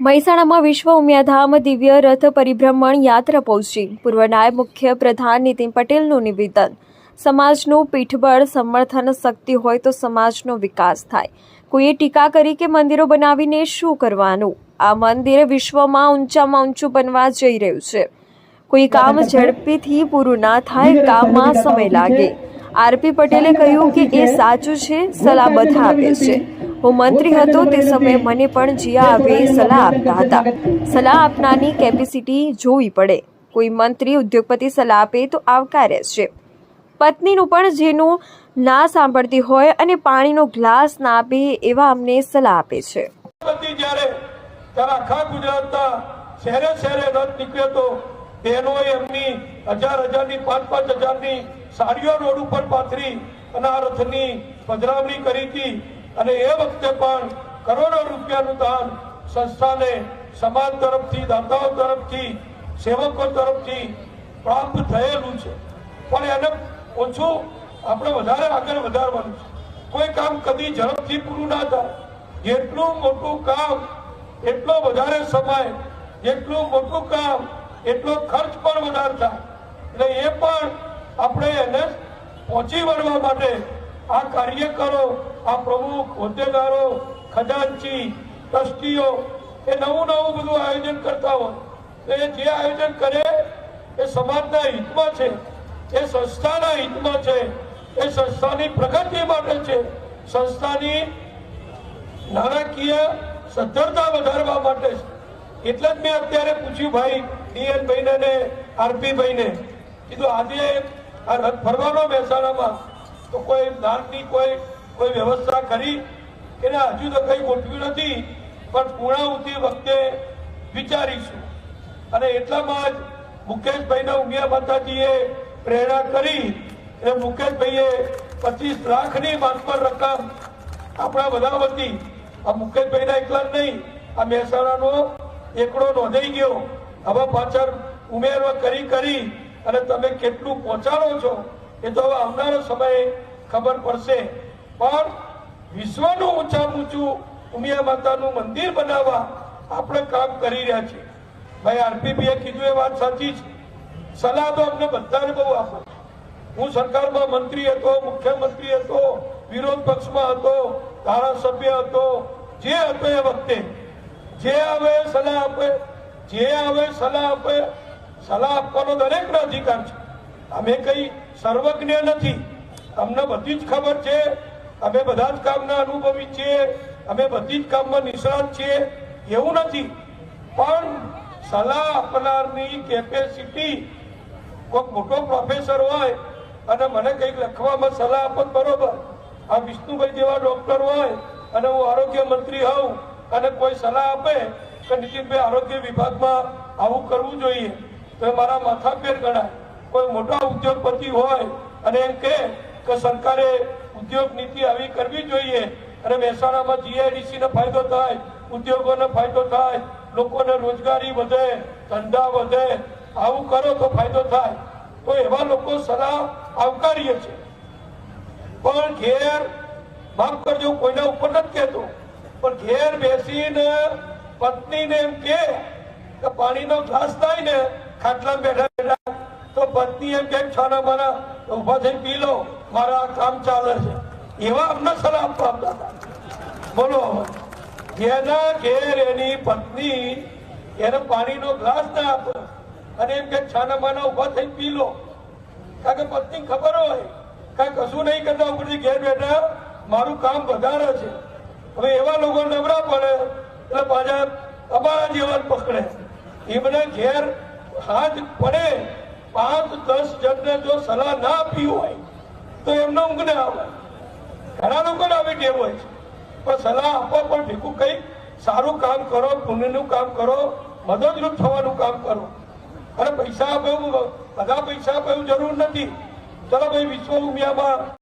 મહેસાણામાં વિશ્વ ઉમિયાધામ દિવ્ય રથ પરિભ્રમણ યાત્રા પહોંચી. પૂર્વ નાયબ મુખ્ય પ્રધાન નીતિન પટેલનું નિવેદન. સમાજનું પીઠબળ સમર્થન શક્તિ હોય તો સમાજનો વિકાસ થાય. કોઈએ ટીકા કરી કે મંદિરો બનાવીને શું કરવાનું? આ મંદિર વિશ્વમાં ઊંચામાં ઊંચું બનવા જઈ રહ્યું છે. કોઈ કામ ઝડપીથી પૂરું ના થાય કામમાં સમય લાગે. આરપી પટેલે કહ્યું કે એ સાચું છે, સલાહ બધા આપે છે. હું મંત્રી હતો તે સમયે મને પણ જીયા આવે સલાહ આપતા હતા. સલાહ આપનારની કેપેસિટી જોવી પડે. કોઈ મંત્રી ઉદ્યોગપતિ સલાહ આપે તો આવકારે છે પત્નીનું પણ જેનું ના સાંભળતી હોય અને પાણીનો ગ્લાસ ના આપે એવા અમને સલાહ આપે છે. જ્યારે આખા ગુજરાતના શહેરે શહેરે રથ નીકળ્યો તો બહેનોએ એમની હજાર હજારની પાંચ પાંચ હજારની સાડીઓ રોડ ઉપર પાથરી અને આ રથની પધરામણી કરી હતી. અને એ વખતે પણ કરોડો રૂપિયાનું દાન સંસ્થાને સમાજ તરફથી, દાતાઓ તરફથી, સેવકો તરફથી પ્રાપ્ત થયેલું છે. પણ એને ઓછું આપણે વધારે આગળ વધારવાનું છે. કોઈ કામ કદી ઝડપથી પૂરું ના થાય. જેટલું મોટું કામ, એટલો વધારે સમય, જેટલું મોટું કામ, એટલો ખર્ચ પણ વધારે થાય. એટલે એ પણ આપણે એને પહોંચી વળવા માટે આ કાર્યકરો આ પ્રમુખ હોદ્દેદારો, ખજાનચી, ટ્રસ્ટીઓ એ નવું નવું બધું આયોજન કરતા હોય. તો એ જે આયોજન કરે એ સમાજના હિતમાં છે, એ સંસ્થાના હિતમાં છે, એ સંસ્થાની પ્રગતિ માટે છે. સંસ્થાની નાણાકીય સદ્ધરતા વધારવા માટે છે. એટલે જ મેં અત્યારે પૂછ્યું, ભાઈ, ડીએન ભાઈને ને આરપી ભાઈને. કીધું, આજે આ રથ ફરવાનો મહેસાણામાં, તો કોઈ દાનની કોઈ કોઈ વ્યવસ્થા કરી, એને હજુ તો કઈ ગોઠવ્યું નથી, પણ પૂર્ણાહુતિ વખતે વિચારીશું. અને એટલામાં જ મુકેશભાઈના ઉમિયા માતાજીએ પ્રેરણા કરી એ મુકેશભાઈએ પચીસ લાખની માનપર રકમ આપણા બધા વતી, આ મુકેશભાઈના એકલા નહીં, આ મહેસાણાનો એકડો નોંધાઈ ગયો. હવે પાછળ ઉમેરવા કરી કરી, અને તમે કેટલું પહોંચાડો છો, એ તો હવે આવનારો સમયે ખબર પડશે. પણ વિશ્વનું ઊંચામાં ઊંચું ઉમિયા માતાનું મંદિર બનાવવા આપણે કામ કરી રહ્યા છીએ. ભાઈ આરપીબીએ કીધું એ વાત સાચી છે. સલાહ તો અમને બધાને બહુ આપો. હું સરકારમાં મંત્રી હતો, મુખ્યમંત્રી હતો, વિરોધ પક્ષમાં હતો, ધારાસભ્ય હતો, જે હતો એ વખતે, જે આવે સલાહ આપે, જે આવે સલાહ આપે, સલાહ આપવાનો દરેકનો અધિકાર છે. અમે કઈ સર્વજ્ઞ નથી. અમને બધી જ ખબર છે અમે બધા જ કામના અનુભવી છીએ. અમે બધી જ કામમાં નિષ્ણાત છીએ. એવું નથી. પણ સલાહ આપનારની કેપેસિટી કોઈક મોટો પ્રોફેસર હોય અને મને કંઈક લખવામાં સલાહ આપત બરોબર. આ વિષ્ણુભાઈ જેવા ડોક્ટર હોય અને હું આરોગ્ય મંત્રી હોઉં અને કોઈ સલાહ આપે કે નીતિનભાઈ આરોગ્ય વિભાગમાં આવું કરવું જોઈએ. તો મારા માથા પેર ગણાય. કોઈ મોટા ઉદ્યોગપતિ હોય અને એમ કે સરકારે ઉદ્યોગ નીતિ આવી કરવી જોઈએ. અને મહેસાણામાં જીઆઈડીસી ને ફાયદો થાય, ઉદ્યોગોને ફાયદો થાય, લોકોને રોજગારી વધે, ધંધા વધે, આવું કરો તો ફાયદો થાય. તો એવા લોકો સલાહ આવકારીએ છે પણ ઘેર, માફ કરજો, કોઈના ઉપર નથી કહેતો, પણ ઘેર બેસીને પત્નીને એમ કે કે પાણીનો ગ્લાસ થાય ને ખાટલા બેઠા બેઠા તો પત્ની એમ કેમ છાના મારા ઊભા થઈને પી લો. મારા આ કામ ચાલે છે. એવા અમને સલાહ આપવા બોલો. જેના ઘેર એની પત્ની એને પાણીનો ગ્લાસ ના આપે અને એમ કે, છાના માના ઊભા થઈને પી લો. કારણ કે પત્ની ખબર હોય. કઈ કશું નહીં કરતા ઉપરથી ઘેર બેઠા મારું કામ વધારે છે. હવે એવા લોકો નબળા પડે, એટલે પાછા અમારા જેવા પકડે. એમને ઘેર હાથ પડે પાંચ, દસ જણને જો સલાહ ના આપી હોય, તો એમનો ઊંઘ ના આવે. ઘણા લોકોને આવી ટેવ હોય છે. પણ સલાહ આપો પણ ભેગું કંઈક સારું કામ કરો, પુણ્યનું કામ કરો, મદદરૂપ થવાનું કામ કરો. અને પૈસા આપે બધા પૈસા આપે એવું જરૂર નથી. ચલો ભાઈ વિશ્વ ઉમિયામાં